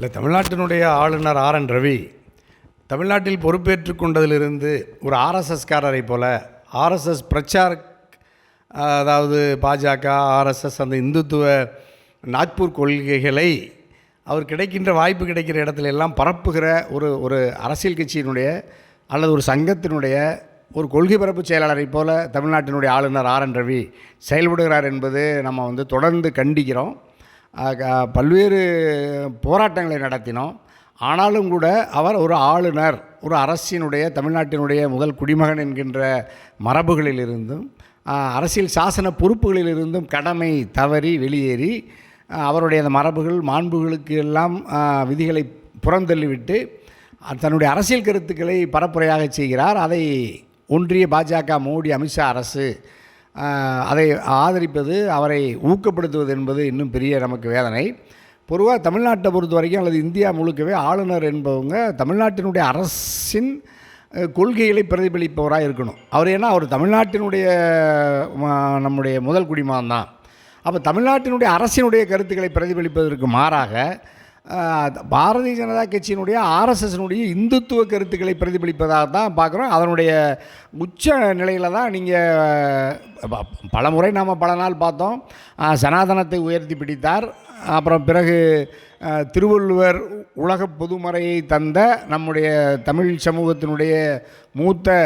இல்லை தமிழ்நாட்டினுடைய ஆளுநர் ஆர் என் ரவி தமிழ்நாட்டில் பொறுப்பேற்று கொண்டதிலிருந்து ஒரு ஆர்எஸ்எஸ்காரரை போல ஆர்எஸ்எஸ் பிரச்சார அதாவது பாஜக ஆர்எஸ்எஸ் அந்த இந்துத்துவ நாக்பூர் கொள்கைகளை அவர் கிடைக்கின்ற வாய்ப்பு கிடைக்கிற இடத்துல எல்லாம் பரப்புகிற ஒரு ஒரு அரசியல் கட்சியினுடைய அல்லது ஒரு சங்கத்தினுடைய ஒரு கொள்கை பரப்பு செயலாளரை போல தமிழ்நாட்டினுடைய ஆளுநர் ஆர் என் ரவி செயல்படுகிறார் என்பது நம்ம வந்து தொடர்ந்து கண்டிக்கிறோம். பல்வேறு போராட்டங்களை நடத்தினோம். ஆனாலும் கூட அவர் ஒரு ஆளுநர் ஒரு அரசினுடைய தமிழ்நாட்டினுடைய முதல் குடிமகன் என்கின்ற மரபுகளிலிருந்தும் அரசியல் சாசன பொறுப்புகளிலிருந்தும் கடமை தவறி வெளியேறி அவருடைய அந்த மரபுகள் மாண்புகளுக்கு எல்லாம் விதிகளை புறந்தள்ளிவிட்டு தன்னுடைய அரசியல் கருத்துக்களை பரப்புரையாக செய்கிறார். அதை ஒன்றிய பாஜக மோடி அமித்ஷா அரசு அதை ஆதரிப்பது அவரை ஊக்கப்படுத்துவது என்பது இன்னும் பெரிய நமக்கு வேதனை. பொதுவாக தமிழ்நாட்டை பொறுத்த வரைக்கும் அல்லது இந்தியா முழுக்கவே ஆளுநர் என்பவங்க தமிழ்நாட்டினுடைய அரசின் கொள்கைகளை பிரதிபலிப்பவராக இருக்கணும். அவர் ஏன்னா அவர் தமிழ்நாட்டினுடைய நம்முடைய முதல் குடிமான் தான் அப்போ தமிழ்நாட்டினுடைய அரசினுடைய கருத்துக்களை பிரதிபலிப்பதற்கு மாறாக பாரதிய ஜனதா கட்சியினுடைய ஆர்எஸ்எஸ்னுடைய இந்துத்துவ கருத்துக்களை பிரதிபலிப்பதாக தான் பார்க்குறோம். அதனுடைய உச்ச நிலையில் தான் நீங்கள் பல முறை நாம் பல நாள் பார்த்தோம். சனாதனத்தை உயர்த்தி பிடித்தார். அப்புறம் பிறகு திருவள்ளுவர் உலக பொதுமறையை தந்த நம்முடைய தமிழ் சமூகத்தினுடைய மூத்த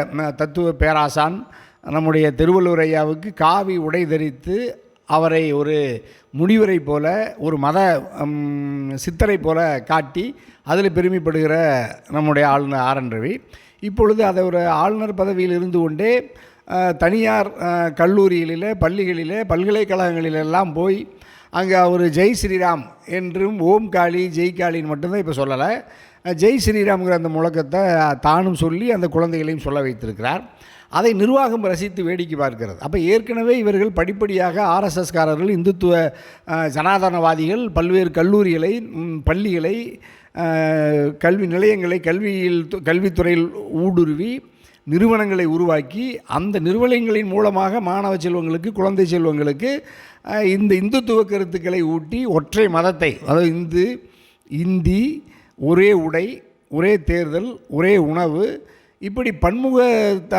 தத்துவ பேராசான் நம்முடைய திருவள்ளுவர் ஐயாவுக்கு காவி உடை தரித்து அவரை ஒரு முனிவரை போல ஒரு மத சித்தரை போல காட்டி அதில் பெருமைப்படுகிற நம்முடைய ஆளுநர் ஆர். என். ரவி. இப்பொழுது அதை ஒரு ஆளுநர் பதவியில் இருந்து கொண்டே தனியார் கல்லூரிகளில் பள்ளிகளில் பல்கலைக்கழகங்களிலெல்லாம் போய் அங்கே அவர் ஜெய் ஸ்ரீராம் என்றும் ஓம் காளி ஜெய் காளின்னு மட்டும்தான் இப்போ சொல்லலை. ஜெய் ஸ்ரீராம்ங்கிற அந்த முழக்கத்தை தானும் சொல்லி அந்த குழந்தைகளையும் சொல்ல வைத்திருக்கிறார். அதை நிர்வாகம் ரசித்து வேடிக்கை பார்க்கிறது. அப்போ ஏற்கனவே இவர்கள் படிப்படியாக ஆர்எஸ்எஸ்காரர்கள் இந்துத்துவ ஜனாதனவாதிகள் பல்வேறு கல்லூரிகளை பள்ளிகளை கல்வி நிலையங்களை கல்வியில் து- கல்வித்துறையில் ஊடுருவி நிறுவனங்களை உருவாக்கி அந்த நிறுவனங்களின் மூலமாக மாணவ செல்வங்களுக்கு குழந்தை செல்வங்களுக்கு இந்த இந்துத்துவ கருத்துக்களை ஊட்டி ஒற்றை மதத்தை அதாவது இந்து இந்தி ஒரே உடை ஒரே தேர்தல் ஒரே உணவு இப்படி பன்முக த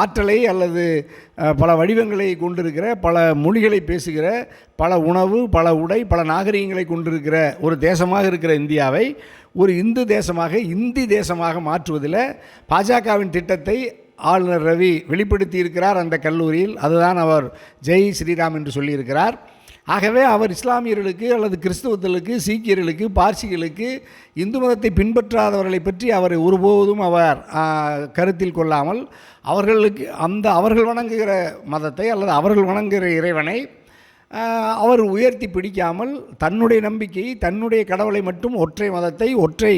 ஆற்றலை அல்லது பல வடிவங்களை கொண்டிருக்கிற பல மொழிகளை பேசுகிற பல உணவு பல உடை பல நாகரிகங்களை கொண்டிருக்கிற ஒரு தேசமாக இருக்கிற இந்தியாவை ஒரு இந்து தேசமாக இந்தி தேசமாக மாற்றுவதில் பாஜகவின் திட்டத்தை ஆளுநர் ரவி வெளிப்படுத்தி இருக்கிறார் அந்த கல்லூரியில். அதுதான் அவர் ஜெய் ஸ்ரீராம் என்று சொல்லியிருக்கிறார். ஆகவே அவர் இஸ்லாமியர்களுக்கு அல்லது கிறிஸ்தவர்களுக்கு சீக்கியர்களுக்கு பார்சிகளுக்கு இந்து மதத்தை பின்பற்றாதவர்களை பற்றி அவர் ஒருபோதும் அவர் கருத்தில் கொள்ளாமல் அவர்களுக்கு அந்த அவர்கள் வணங்குகிற மதத்தை அல்லது அவர்கள் வணங்குகிற இறைவனை அவர் உயர்த்தி பிடிக்காமல் தன்னுடைய நம்பிக்கையை தன்னுடைய கடவுளை மட்டும் ஒற்றை மதத்தை ஒற்றை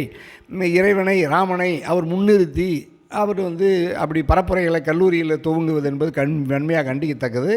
இறைவனை ராமனை அவர் முன்னிறுத்தி அவர் வந்து அப்படி பரப்புரைகளை கல்லூரியில் துவங்குவது என்பது கண் வன்மையாக கண்டிக்கத்தக்கது.